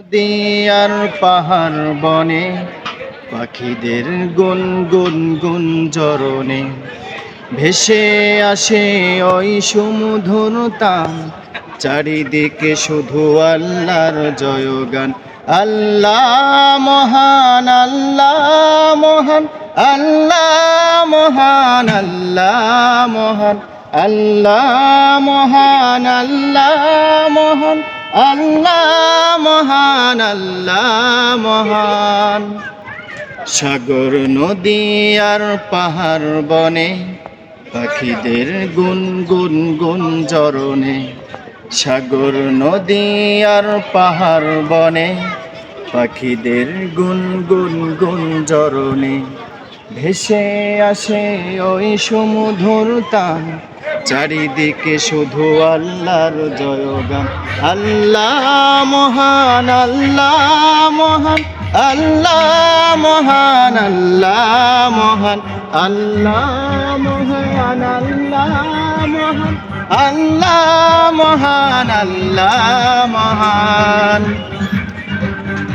দিয়ার পাহাড় বনে, পাখিদের গুন গুন গুন জরনে ভেসে আসে ওই সুমধুর তান চারিদিকে শুধু আল্লাহর জয়গান। আল্লাহ মহান আল্লাহ মহান আল্লাহ মহান আল্লাহ মহান আল্লাহ মহান আল্লাহ মহান। আল্লাহ মহান আল্লাহ মহান। সাগর, নদী আর পাহাড় বনে, পাখিদের গুন গুন গুন জরনে সাগর, নদী আর পাহাড় বনে, পাখিদের গুন গুন গুন জরনে ভেসে আসে ওই সমুধুর তান। চারিদিকে শুধু আল্লাহর জয়গান। আল্লাহ মহান আল্লাহ মহান আল্লাহ মহান আল্লাহ মহান আল্লাহ মহান আল্লাহ মহান আল্লাহ মহান আল্লাহ মহান।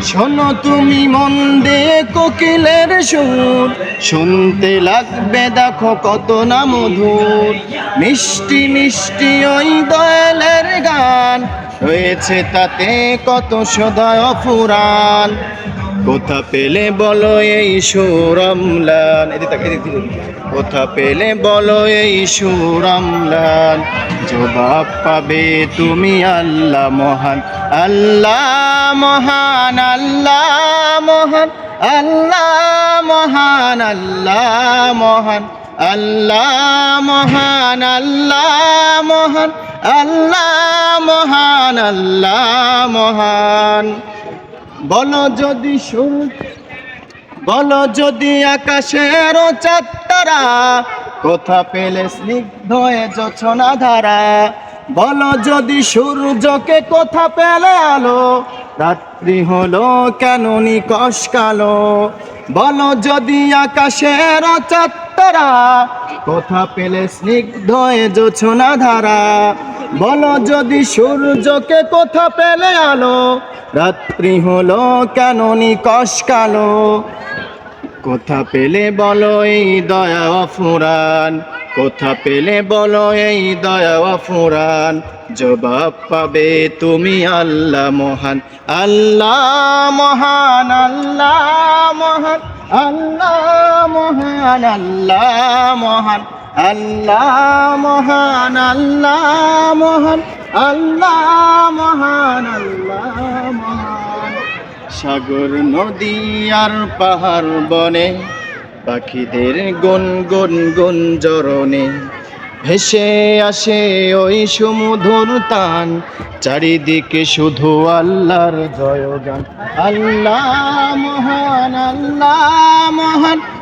শোনো তুমি মন দে কোকিলের সুর। শুনতে লাগবে দেখো কত না মধুর। মিষ্টি মিষ্টি ওই দয়ালের গান। রয়েছে তাতে কত সদয় ফুরান কোথা পেলে বলো এই সুরমলান? কোথা পেলে বলো এই সুরমলান? জবাব পাবে তুমি আল্লাহ মহান। আল্লাহ মহান আল্লাহ মহান। আল্লাহ মহান আল্লাহ মহান। আল্লাহ মহান আল্লাহ মহান। আল্লাহ মহান আল্লাহ মহান। বলো যদি বলো যদি আকাশের চাত্তারা কোথা পেলে স্নিগ্ধ এ যোছনা ধারা? বলো যদি সূর্যকে কোথা পেলে আলো? রাত্রি হলো কেন নিকশ কালো? বলো যদি আকাশের চাত্তারা কোথা পেলে স্নিগ্ধ এ যোছনা ধারা? বলো যদি সূর্যকে কোথা পেলে আলো? রাত্রি হলো কেন নিকশ কালো? কোথা পেলে বলো এই দয়া ফুরান? কোথা পেলে বলো এই দয়া ফুরান? জবাব পাবে তুমি আল্লাহ মহান। আল্লাহ মহান আল্লাহ মহান আল্লাহ মহান আল্লাহ মহান। আল্লাহ মহান আল্লাহ মহান আল্লাহ মহান আল্লাহ মহান। সাগর, নদী আর পাহাড় বনে, পাখিদের গুন গুন গুন জরনে ভেসে আসে ওই সমুধুর তান, চারিদিকে শুধু আল্লাহর জয়গান। আল্লাহ মহান আল্লাহ মহান